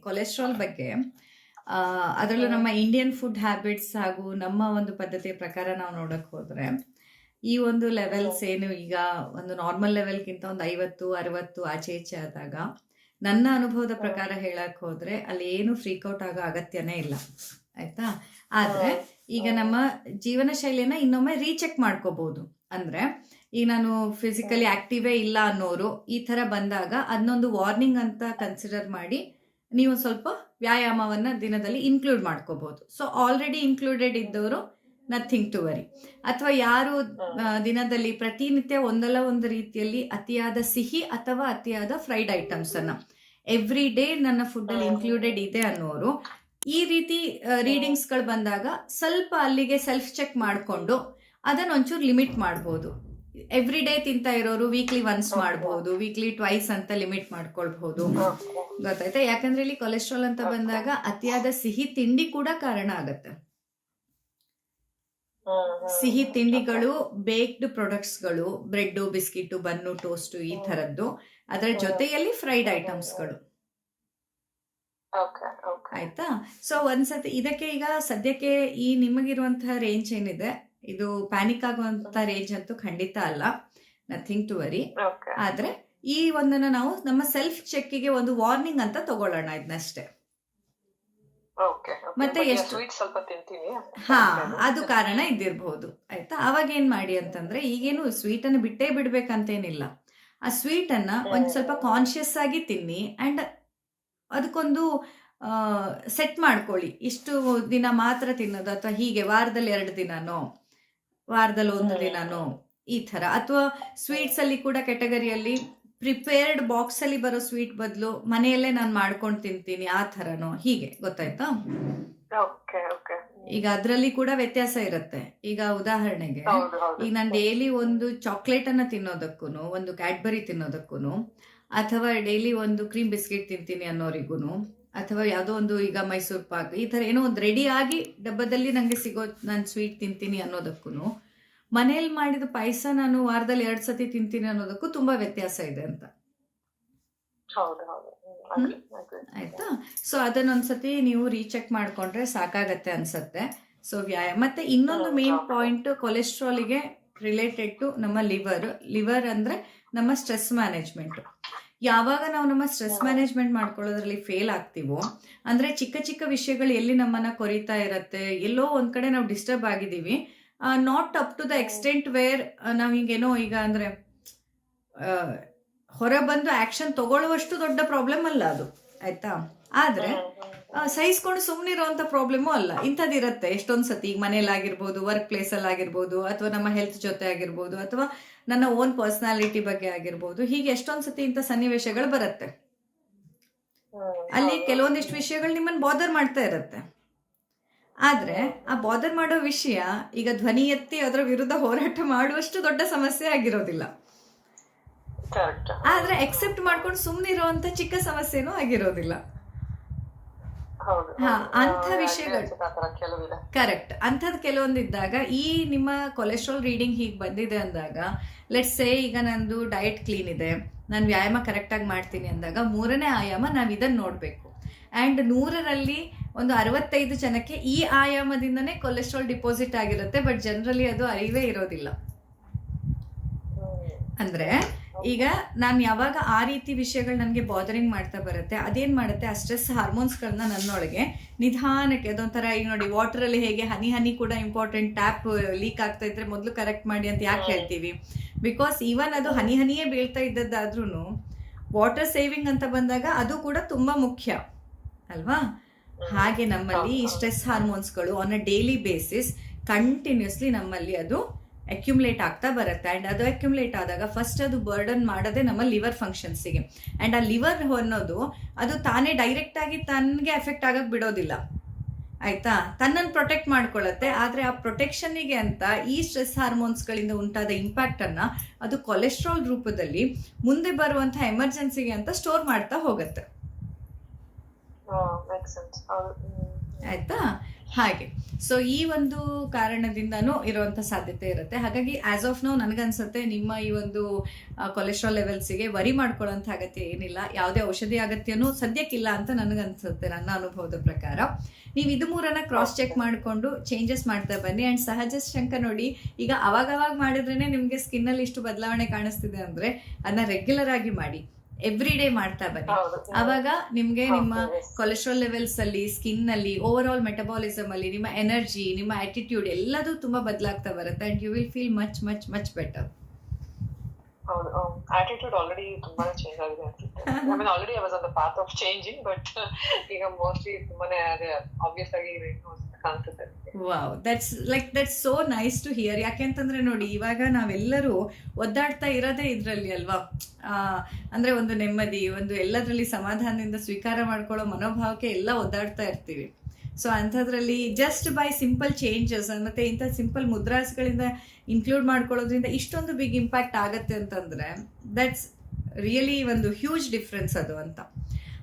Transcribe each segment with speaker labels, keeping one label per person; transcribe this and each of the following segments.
Speaker 1: Cholesterol ಬಗ್ಗೆ ಆ, ಅದರಲ್ಲೂ ನಮ್ಮ ಇಂಡಿಯನ್ ಫುಡ್ ಹ್ಯಾಬಿಟ್ಸ್ ಹಾಗೂ ನಮ್ಮ ಒಂದು ಪದ್ಧತಿಯ ಪ್ರಕಾರ ನಾವು ನೋಡಕ್ ಹೋದ್ರೆ ಈ ಒಂದು ಲೆವೆಲ್ಸ್ ಏನು ಈಗ ಒಂದು ನಾರ್ಮಲ್ ಲೆವೆಲ್ಗಿಂತ ಒಂದು ಐವತ್ತು ಅರವತ್ತು ಆಚೆ ಈಚೆ ಆದಾಗ ನನ್ನ ಅನುಭವದ ಪ್ರಕಾರ ಹೇಳಕ್ ಹೋದ್ರೆ ಅಲ್ಲಿ ಏನು ಫ್ರೀಕ್ಔಟ್ ಆಗೋ ಅಗತ್ಯನೇ ಇಲ್ಲ. ಆಯ್ತಾ? ಆದ್ರೆ ಈಗ ನಮ್ಮ ಜೀವನ ಶೈಲಿಯನ್ನ ಇನ್ನೊಮ್ಮೆ ರೀಚೆಕ್ ಮಾಡ್ಕೋಬಹುದು ಅಂದ್ರೆ ಈಗ ನಾನು ಫಿಸಿಕಲಿ ಆಕ್ಟಿವೇ ಇಲ್ಲ ಅನ್ನೋರು ಈ ತರ ಬಂದಾಗ ಅದನ್ನೊಂದು ವಾರ್ನಿಂಗ್ ಅಂತ ಕನ್ಸಿಡರ್ ಮಾಡಿ ನೀವು ಸ್ವಲ್ಪ ವ್ಯಾಯಾಮವನ್ನ ದಿನದಲ್ಲಿ ಇನ್ಕ್ಲೂಡ್ ಮಾಡ್ಕೋಬಹುದು ಸೊ ಆಲ್ರೆಡಿ ಇನ್ಕ್ಲೂಡೆಡ್ ಇದ್ದವರು ನಥಿಂಗ್ ಟು ವರಿ ಅಥವಾ ಯಾರು ದಿನದಲ್ಲಿ ಪ್ರತಿನಿತ್ಯ ಒಂದಲ್ಲ ಒಂದು ರೀತಿಯಲ್ಲಿ ಅತಿಯಾದ ಸಿಹಿ ಅಥವಾ ಅತಿಯಾದ ಫ್ರೈಡ್ ಐಟಮ್ಸ್ ಅನ್ನ ಎವ್ರಿ ಡೇ ನನ್ನ ಫುಡ್ ಅಲ್ಲಿ ಇನ್ಕ್ಲೂಡೆಡ್ ಇದೆ ಅನ್ನೋರು ಈ ರೀತಿ ರೀಡಿಂಗ್ಸ್ಗಳು ಬಂದಾಗ ಸ್ವಲ್ಪ ಅಲ್ಲಿಗೆ ಸೆಲ್ಫ್ ಚೆಕ್ ಮಾಡಿಕೊಂಡು ಅದನ್ನ ಒಂಚೂರು ಲಿಮಿಟ್ ಮಾಡ್ಬೋದು. ಎವ್ರಿ ಡೇ ತಿಂತ ಇರೋರು ವೀಕ್ಲಿ ಒನ್ಸ್ ಮಾಡಬಹುದು ವೀಕ್ಲಿ ಟ್ವೈಸ್ ಅಂತ ಲಿಮಿಟ್ ಮಾಡ್ಕೊಳ್ಬಹುದು. ಗೊತ್ತಾಯ್ತಾ? ಯಾಕಂದ್ರೆ ಇಲ್ಲಿ ಕೊಲೆಸ್ಟ್ರಾಲ್ ಅಂತ ಬಂದಾಗ ಅತಿಯಾದ ಸಿಹಿ ತಿಂಡಿ ಕೂಡ ಕಾರಣ ಆಗತ್ತೆ. ಸಿಹಿ ತಿಂಡಿಗಳು ಬೇಕ್ಡ್ ಪ್ರಾಡಕ್ಟ್ಸ್ಗಳು ಬ್ರೆಡ್ ಬಿಸ್ಕಿಟ್ ಬನ್ನು ಟೋಸ್ಟ್ ಈ ತರದ್ದು ಅದರ ಜೊತೆಯಲ್ಲಿ ಫ್ರೈಡ್ ಐಟಮ್ಸ್ಗಳು
Speaker 2: ಓಕೆ ಓಕೆ
Speaker 1: ಆಯ್ತಾ? ಸೊ ಒಂದ್ಸತಿ ಇದಕ್ಕೆ ಈಗ ಸದ್ಯಕ್ಕೆ ಈ ನಿಮಗಿರುವಂತಹ ರೇಂಜ್ ಏನಿದೆ? ಇದು ಪ್ಯಾನಿಕ್ ಆಗುವಂತ ರೇಂಜ್ ಅಂತೂ ಖಂಡಿತ ಅಲ್ಲ. ನಥಿಂಗ್ ಟು ವರಿ ಆದ್ರೆ ಈ ಒಂದನ್ನ ನಾವು ನಮ್ಮ ಸೆಲ್ಫ್ ಚೆಕ್ಕಿಗೆ ಒಂದು ವಾರ್ನಿಂಗ್ ಅಂತ ತಗೊಳ್ಳೋಣ ಇದನ್ನಷ್ಟೇ ಮತ್ತೆ ಎಷ್ಟು- ಹಾ ಅದು ಕಾರಣ ಇದ್ದಿರಬಹುದು ಆಯ್ತಾ? ಅವಾಗ ಏನ್ ಮಾಡಿ ಅಂತಂದ್ರೆ ಈಗೇನು ಸ್ವೀಟ್ ಅನ್ನ ಬಿಟ್ಟೇ ಬಿಡ್ಬೇಕಂತೇನಿಲ್ಲ. ಆ ಸ್ವೀಟ್ ಅನ್ನ ಒಂದ್ ಸ್ವಲ್ಪ ಕಾನ್ಶಿಯಸ್ ಆಗಿ ತಿನ್ನಿ ಅಂಡ್ ಅದಕ್ಕೊಂದು ಸೆಟ್ ಮಾಡ್ಕೊಳ್ಳಿ. ಇಷ್ಟು ದಿನ ಮಾತ್ರ ತಿನ್ನೋದು ಅಥವಾ ಹೀಗೆ ವಾರದಲ್ಲಿ ಎರಡು ದಿನನೋ? ವಾರದಲ್ಲಿ ಒಂದು ದಿನಾನು ಈ ತರ ಅಥವಾ ಸ್ವೀಟ್ಸ್ ಅಲ್ಲಿ ಕೂಡ ಕೆಟಗರಿಯಲ್ಲಿ ಪ್ರಿಪೇರ್ಡ್ ಬಾಕ್ಸ್ ಅಲ್ಲಿ ಬರೋ ಸ್ವೀಟ್ ಬದಲು ಮನೆಯಲ್ಲೇ ನಾನು ಮಾಡ್ಕೊಂಡು ತಿಂತೀನಿ ಆ ಥರನೋ. ಹೀಗೆ ಗೊತ್ತಾಯ್ತಾ? ಈಗ ಅದರಲ್ಲಿ ಕೂಡ ವ್ಯತ್ಯಾಸ ಇರುತ್ತೆ. ಈಗ ಉದಾಹರಣೆಗೆ ಈಗ ನಾನು ಡೈಲಿ ಒಂದು ಚಾಕ್ಲೇಟ್ ಅನ್ನ ತಿನ್ನೋದಕ್ಕೂ ಒಂದು ಕ್ಯಾಡ್ಬರಿ ತಿನ್ನೋದಕ್ಕೂ ಅಥವಾ ಡೈಲಿ ಒಂದು ಕ್ರೀಮ್ ಬಿಸ್ಕೆಟ್ ತಿಂತೀನಿ ಅನ್ನೋರಿಗೂ ಅಥವಾ ಯಾವುದೋ ಒಂದು ಈಗ ಮೈಸೂರು ಪಾಕ್ ಈ ಥರ ಏನೋ ಒಂದು ರೆಡಿ ಆಗಿ ಡಬ್ಬದಲ್ಲಿ ನನಗೆ ಸಿಗೋ ನಾನು ಸ್ವೀಟ್ ತಿಂತೀನಿ ಅನ್ನೋದಕ್ಕೂ ಮನೇಲಿ ಮಾಡಿದ ಪಾಯಸ ನಾನು ವಾರದಲ್ಲಿ ಎರಡು ಸತಿ ತಿಂತೀನಿ ಅನ್ನೋದಕ್ಕೂ ತುಂಬಾ ವ್ಯತ್ಯಾಸ ಇದೆ ಅಂತ. ಆಯ್ತಾ? ಸೊ ಅದನ್ನೊಂದ್ಸತಿ ನೀವು ರೀಚೆಕ್ ಮಾಡ್ಕೊಂಡ್ರೆ ಸಾಕಾಗತ್ತೆ ಅನ್ಸತ್ತೆ. ಸೊ ವ್ಯಾಯಾಮ ಮತ್ತೆ ಇನ್ನೊಂದು ಮೇನ್ ಪಾಯಿಂಟ್ ಕೊಲೆಸ್ಟ್ರಾಲ್ಗೆ ರಿಲೇಟೆಡ್ ಟು ನಮ್ಮ ಲಿವರ್ ಲಿವರ್ ಅಂದ್ರೆ ನಮ್ಮ ಸ್ಟ್ರೆಸ್ ಮ್ಯಾನೇಜ್ಮೆಂಟ್ ಯಾವಾಗ ನಾವು ನಮ್ಮ ಸ್ಟ್ರೆಸ್ ಮ್ಯಾನೇಜ್ಮೆಂಟ್ ಮಾಡ್ಕೊಳ್ಳೋದ್ರಲ್ಲಿ ಫೇಲ್ ಆಗ್ತೀವೋ ಅಂದ್ರೆ ಚಿಕ್ಕ ಚಿಕ್ಕ ವಿಷಯಗಳು ಎಲ್ಲಿ ನಮ್ಮನ್ನ ಕೊರಿತಾ ಇರತ್ತೆ ಎಲ್ಲೋ ಒಂದ್ ಕಡೆ ನಾವು ಡಿಸ್ಟರ್ಬ್ ಆಗಿದ್ದೀವಿ not up to the extent where ನಾವು ಹಿಂಗೇನೋ ಈಗ ಅಂದ್ರೆ ಹೊರ ಬಂದು ಆಕ್ಷನ್ ತಗೊಳ್ಳುವಷ್ಟು ದೊಡ್ಡ ಪ್ರಾಬ್ಲಮ್ ಅಲ್ಲ ಅದು ಆಯ್ತಾ? ಆದ್ರೆ
Speaker 2: ಹ್ಮ್, ಸುಮ್ಮನೆ
Speaker 1: ಇರುವಂತ ಸಹಿಸ್ಕೊಂಡು ಪ್ರಾಬ್ಲಮು ಅಲ್ಲ. ಇಂಥದ್ದಿರತ್ತೆ. ಎಷ್ಟೊಂದ್ ಸತಿ ಈಗ ಮನೇಲಿ ಆಗಿರ್ಬೋದು ವರ್ಕ್ ಪ್ಲೇಸ್ ಅಲ್ಲಿ ಆಗಿರ್ಬೋದು ಅಥವಾ ನಮ್ಮ ಹೆಲ್ತ್ ಜೊತೆ ಆಗಿರ್ಬೋದು ಅಥವಾ ನನ್ನ ಓನ್ ಪರ್ಸನಾಲಿಟಿ ಬಗ್ಗೆ ಆಗಿರ್ಬೋದು ಹೀಗೆ ಎಷ್ಟೊಂದ್ ಸತಿ ಇಂಥ ಸನ್ನಿವೇಶಗಳು ಬರುತ್ತೆ. ಅಲ್ಲಿ ಕೆಲವೊಂದಿಷ್ಟು ವಿಷಯಗಳು ನಿಮ್ಮನ್ನ ಬಾದರ್ ಮಾಡ್ತಾ ಇರುತ್ತೆ. ಆದ್ರೆ ಆ ಬಾದರ್ ಮಾಡೋ ವಿಷಯ ಈಗ ಧ್ವನಿ ಎತ್ತಿ ಅದರ ವಿರುದ್ಧ ಹೋರಾಟ ಮಾಡುವಷ್ಟು ದೊಡ್ಡ ಸಮಸ್ಯೆ ಆಗಿರೋದಿಲ್ಲ. ಆದ್ರೆ ಎಕ್ಸೆಪ್ಟ್ ಮಾಡ್ಕೊಂಡು ಸುಮ್ಮನಿರುವಂತ ಚಿಕ್ಕ ಸಮಸ್ಯೆನೂ ಆಗಿರೋದಿಲ್ಲ. ಅಂಥ ವಿಷಯಗಳು. ಕರೆಕ್ಟ್ ಅಂಥದ್ದು ಕೆಲವೊಂದಿದ್ದಾಗ ಈ ನಿಮ್ಮ ಕೊಲೆಸ್ಟ್ರಾಲ್ ರೀಡಿಂಗ್ ಹೀಗೆ ಬಂದಿದೆ ಅಂದಾಗ ಲೆಟ್ಸ್ ಸೇ ಈಗ ನಂದು ಡಯಟ್ ಕ್ಲೀನ್ ಇದೆ ನಾನು ವ್ಯಾಯಾಮ ಕರೆಕ್ಟಾಗಿ ಮಾಡ್ತೀನಿ ಅಂದಾಗ ಮೂರನೇ ಆಯಾಮ ನಾವು ಇದನ್ನು ನೋಡ್ಬೇಕು. ಅಂಡ್ ನೂರರಲ್ಲಿ ಒಂದು ಅರವತ್ತೈದು ಜನಕ್ಕೆ ಈ ಆಯಾಮದಿಂದನೇ ಕೊಲೆಸ್ಟ್ರಾಲ್ ಡಿಪಾಸಿಟ್ ಆಗಿರುತ್ತೆ ಬಟ್ ಜನರಲಿ ಅದು ಅರಿವೇ ಇರೋದಿಲ್ಲ. ಅಂದ್ರೆ ಈಗ ನಾನು ಯಾವಾಗ ಆ ರೀತಿ ವಿಷಯಗಳು ನನಗೆ ಬಾದರಿಂಗ್ ಮಾಡ್ತಾ ಬರುತ್ತೆ ಅದೇನು ಮಾಡುತ್ತೆ ಆ ಸ್ಟ್ರೆಸ್ ಹಾರ್ಮೋನ್ಸ್ಗಳನ್ನ ನನ್ನೊಳಗೆ ನಿಧಾನಕ್ಕೆ ಅದೊಂಥರ ಈಗ ನೋಡಿ ವಾಟರಲ್ಲಿ ಹೇಗೆ ಹನಿ ಹನಿ ಕೂಡ ಇಂಪಾರ್ಟೆಂಟ್ ಟ್ಯಾಪ್ ಲೀಕ್ ಆಗ್ತಾ ಇದ್ರೆ ಮೊದಲು ಕರೆಕ್ಟ್ ಮಾಡಿ ಅಂತ ಯಾಕೆ ಹೇಳ್ತೀವಿ? ಬಿಕಾಸ್ ಈವನ್ ಅದು ಹನಿ ಹನಿಯೇ ಬೀಳ್ತಾ ಇದ್ದದ್ದಾದ್ರೂ ವಾಟರ್ ಸೇವಿಂಗ್ ಅಂತ ಬಂದಾಗ ಅದು ಕೂಡ ತುಂಬ ಮುಖ್ಯ ಅಲ್ವಾ? ಹಾಗೆ ನಮ್ಮಲ್ಲಿ ಈ stress ಹಾರ್ಮೋನ್ಸ್ಗಳು on a daily basis continuously ನಮ್ಮಲ್ಲಿ ಅದು ಅಕ್ಯುಮುಲೇಟ್ ಆಗ್ತಾ ಬರುತ್ತೆ. ಆ್ಯಂಡ್ ಅದು ಅಕ್ಯುಮುಲೇಟ್ ಆದಾಗ ಫಸ್ಟ್ ಅದು ಬರ್ಡನ್ ಮಾಡೋದೇ ನಮ್ಮ ಲಿವರ್ ಫಂಕ್ಷನ್ಸಿಗೆ ಆ್ಯಂಡ್ ಆ ಲಿವರ್ ಅನ್ನೋದು ಅದು ತಾನೇ ಡೈರೆಕ್ಟ್ ಆಗಿ ತನಗೆ ಎಫೆಕ್ಟ್ ಆಗಕ್ಕೆ ಬಿಡೋದಿಲ್ಲ. ಆಯ್ತಾ? ತನ್ನನ್ನು ಪ್ರೊಟೆಕ್ಟ್ ಮಾಡ್ಕೊಳ್ಳುತ್ತೆ ಆದರೆ ಆ ಪ್ರೊಟೆಕ್ಷನ್ನಿಗೆ ಅಂತ ಈ ಸ್ಟ್ರೆಸ್ ಹಾರ್ಮೋನ್ಸ್ಗಳಿಂದ ಉಂಟಾದ ಇಂಪ್ಯಾಕ್ಟ್ ಅನ್ನ ಅದು ಕೊಲೆಸ್ಟ್ರಾಲ್ ರೂಪದಲ್ಲಿ ಮುಂದೆ ಬರುವಂಥ ಎಮರ್ಜೆನ್ಸಿಗೆ ಅಂತ ಸ್ಟೋರ್ ಮಾಡ್ತಾ ಹೋಗುತ್ತೆ. ಆಯ್ತಾ? ಹಾಗೆ. ಸೊ ಈ ಒಂದು ಕಾರಣದಿಂದನೂ ಇರುವಂತ ಸಾಧ್ಯತೆ ಇರುತ್ತೆ. ಹಾಗಾಗಿ ಆಸ್ ಆಫ್ ನೋ ನನಗನ್ಸುತ್ತೆ ನಿಮ್ಮ ಈ ಒಂದು ಕೊಲೆಸ್ಟ್ರಾಲ್ ಲೆವೆಲ್ಸಿಗೆ ವರಿ ಮಾಡ್ಕೊಳ್ಳೋಂಥ ಅಗತ್ಯ ಏನಿಲ್ಲ. ಯಾವುದೇ ಔಷಧಿ ಅಗತ್ಯನೂ ಸದ್ಯಕ್ಕಿಲ್ಲ ಅಂತ ನನಗನ್ಸುತ್ತೆ ನನ್ನ ಅನುಭವದ ಪ್ರಕಾರ. ನೀವು ಇದು ಮೂರನ್ನ ಕ್ರಾಸ್ ಚೆಕ್ ಮಾಡಿಕೊಂಡು ಚೇಂಜಸ್ ಮಾಡ್ತಾ ಬನ್ನಿ. ಅಂಡ್ ಸಹಜ ಶಂಕ ನೋಡಿ, ಈಗ ಅವಾಗವಾಗ ಮಾಡಿದ್ರೇ ಮಾಡಿದ್ರೇನೆ ನಿಮ್ಗೆ ಸ್ಕಿನ್ ಅಲ್ಲಿ ಇಷ್ಟು ಬದಲಾವಣೆ ಕಾಣಿಸ್ತಿದೆ ಅಂದ್ರೆ, ಅದನ್ನ ರೆಗ್ಯುಲರ್ ಆಗಿ ಮಾಡಿ. ಎವ್ರಿ ಡೇ ಮಾಡ್ತಾ ಬನ್ನಿ. ಅವಾಗ ನಿಮ್ಗೆ ನಿಮ್ಮ. ಕೊಲೆಸ್ಟ್ರಾಲ್ ಲೆವೆಲ್ಸ್ ಅಲ್ಲಿ ಸ್ಕಿನ್ ಅಲ್ಲಿ ಓವರ್ ಆಲ್ ಮೆಟಬಾಲಿಸಮ್ ಅಲ್ಲಿ ನಿಮ್ಮ ಎನರ್ಜಿ ನಿಮ್ಮ ಆಟಿಟ್ಯೂಡ್ ಎಲ್ಲದೂ ತುಂಬಾ ಬದಲಾಗ್ತಾ ಬರುತ್ತೆ and you will feel much much much better
Speaker 2: ಹೌದು ಆಟಿಟ್ಯೂಡ್ ಆಲ್ರೆಡಿ ತುಂಬಾ ಚೇಂಜ್ ಆಗಿದೆ ಅನ್ಸುತ್ತೆ I mean already I was on the path of changing but ಈಗ ಮೋಸ್ಟ್ಲಿ ತುಂಬಾನೇ ಅದೇ ಆಬ್ವಿಯಸ್ ಆಗಿ
Speaker 1: wow that's like that's so nice to hear ಯಾಕೆಂತಂದ್ರೆ ನೋಡಿ, ಇವಾಗ ನಾವೆಲ್ಲರೂ ಒದ್ದಾಡ್ತಾ ಇರೋದೇ ಇದ್ರಲ್ಲಿ ಅಲ್ವಾ? ಅಂದ್ರೆ ಒಂದು ನೆಮ್ಮದಿ, ಒಂದು ಎಲ್ಲದರಲ್ಲಿ ಸಮಾಧಾನದಿಂದ ಸ್ವೀಕಾರ ಮಾಡ್ಕೊಳ್ಳೋ ಮನೋಭಾವಕ್ಕೆ ಎಲ್ಲ ಒದ್ದಾಡ್ತಾ ಇರ್ತೀವಿ. ಸೊ ಅಂಥದ್ರಲ್ಲಿ ಜಸ್ಟ್ ಬೈ ಸಿಂಪಲ್ ಚೇಂಜಸ್ ಮತ್ತೆ ಇಂಥ ಸಿಂಪಲ್ ಮುದ್ರಾಸ್ಗಳಿಂದ ಇನ್ಕ್ಲೂಡ್ ಮಾಡ್ಕೊಳ್ಳೋದ್ರಿಂದ ಇಷ್ಟೊಂದು ಬಿಗ್ ಇಂಪ್ಯಾಕ್ಟ್ ಆಗತ್ತೆ ಅಂತಂದ್ರೆ ದಟ್ಸ್ ರಿಯಲಿ ಒಂದು ಹ್ಯೂಜ್ ಡಿಫ್ರೆನ್ಸ್ ಅದು ಅಂತ.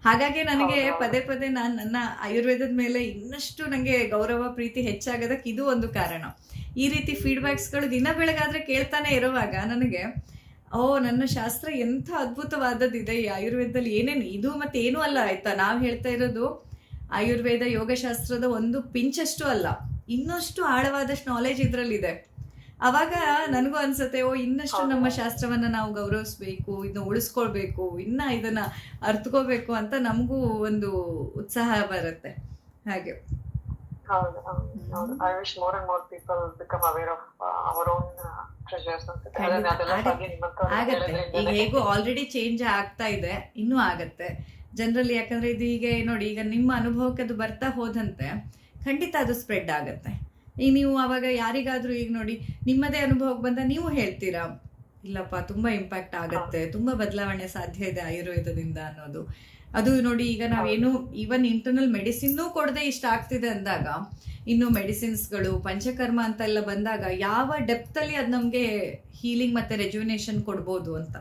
Speaker 1: ಹಾಗಾಗಿ ನನಗೆ ಪದೇ ಪದೇ ನಾನು ನನ್ನ ಆಯುರ್ವೇದದ ಮೇಲೆ ಇನ್ನಷ್ಟು ನನಗೆ ಗೌರವ ಪ್ರೀತಿ ಹೆಚ್ಚಾಗೋದಕ್ಕೆ ಇದು ಒಂದು ಕಾರಣ. ಈ ರೀತಿ ಫೀಡ್ಬ್ಯಾಕ್ಸ್ಗಳು ದಿನ ಬೆಳಗಾದ್ರೆ ಕೇಳ್ತಾನೆ ಇರುವಾಗ ನನಗೆ ಓ ನನ್ನ ಶಾಸ್ತ್ರ ಎಂಥ ಅದ್ಭುತವಾದದ್ದಿದೆ ಈ ಆಯುರ್ವೇದದಲ್ಲಿ ಏನೇನು ಇದು ಮತ್ತೆ ಏನೂ ಅಲ್ಲ ಆಯ್ತಾ? ನಾವು ಹೇಳ್ತಾ ಇರೋದು ಆಯುರ್ವೇದ ಯೋಗಶಾಸ್ತ್ರದ ಒಂದು ಪಿಂಚಷ್ಟು ಅಲ್ಲ ಇನ್ನಷ್ಟು ಆಳವಾದಷ್ಟು ನಾಲೆಜ್ ಇದರಲ್ಲಿದೆ. ಅವಾಗ ನನಗೂ ಅನ್ಸುತ್ತೆ ಓ ಇನ್ನಷ್ಟು ನಮ್ಮ ಶಾಸ್ತ್ರವನ್ನ ನಾವು ಗೌರವಿಸ್ಬೇಕು ಇದನ್ನ ಉಳಿಸ್ಕೊಳ್ಬೇಕು ಇನ್ನ ಇದನ್ನ ಅರ್ಥಕೋಬೇಕು ಅಂತ ನಮಗೂ ಒಂದು ಉತ್ಸಾಹ ಬರುತ್ತೆ. ಹಾಗೆ.
Speaker 2: ಹೌದು ಹೌದು ಹೌದು. I wish more and more people become aware of our own treasures ಅನ್ಸುತ್ತೆ
Speaker 1: ಖಂಡಿತ.
Speaker 2: ಅದನ್ನ ಅದೆಲ್ಲ
Speaker 1: ಆಗತ್ತೆ.
Speaker 2: ಬಗ್ಗೆ ನಿಮ್ಮಂತವ್ರು
Speaker 1: ಆಗತ್ತೆ. ಈಗ ಹೇಗೂ ಆಲ್ರೆಡಿ ಚೇಂಜ್ ಆಗ್ತಾ ಇದೆ ಇನ್ನೂ ಆಗತ್ತೆ. ಜನರಲ್ಲಿ ಯಾಕಂದ್ರೆ ಇದು ಹೀಗೆ ನೋಡಿ ಈಗ ನಿಮ್ಮ ಅನುಭವಕ್ಕೆ ಅದು ಬರ್ತಾ ಹೋದಂತೆ ಖಂಡಿತ ಅದು ಸ್ಪ್ರೆಡ್ ಆಗತ್ತೆ. ಈಗ ನೀವು ಅವಾಗ ಯಾರಿಗಾದ್ರೂ ಈಗ ನೋಡಿ ನಿಮ್ಮದೇ ಅನುಭವಕ್ಕೆ ಬಂದ ನೀವು ಹೇಳ್ತೀರಾ? ಇಲ್ಲಪ್ಪ, ತುಂಬಾ ಇಂಪ್ಯಾಕ್ಟ್ ಆಗತ್ತೆ, ತುಂಬಾ ಬದಲಾವಣೆ ಸಾಧ್ಯ ಇದೆ ಆಯುರ್ವೇದದಿಂದ ಅನ್ನೋದು. ಅದು ನೋಡಿ ಈಗ ನಾವೇನು ಈವನ್ ಇಂಟರ್ನಲ್ ಮೆಡಿಸಿನ್ ಕೊಡದೆ ಇಷ್ಟ ಆಗ್ತಿದೆ ಅಂದಾಗ, ಇನ್ನು ಮೆಡಿಸಿನ್ಸ್ಗಳು ಪಂಚಕರ್ಮ ಅಂತ ಎಲ್ಲ ಬಂದಾಗ ಯಾವ ಡೆಪ್ತ್ ಅಲ್ಲಿ ಅದು ನಮಗೆ ಹೀಲಿಂಗ್ ಮತ್ತೆ ರೆಜುವಿನೇಷನ್ ಕೊಡ್ಬೋದು ಅಂತ.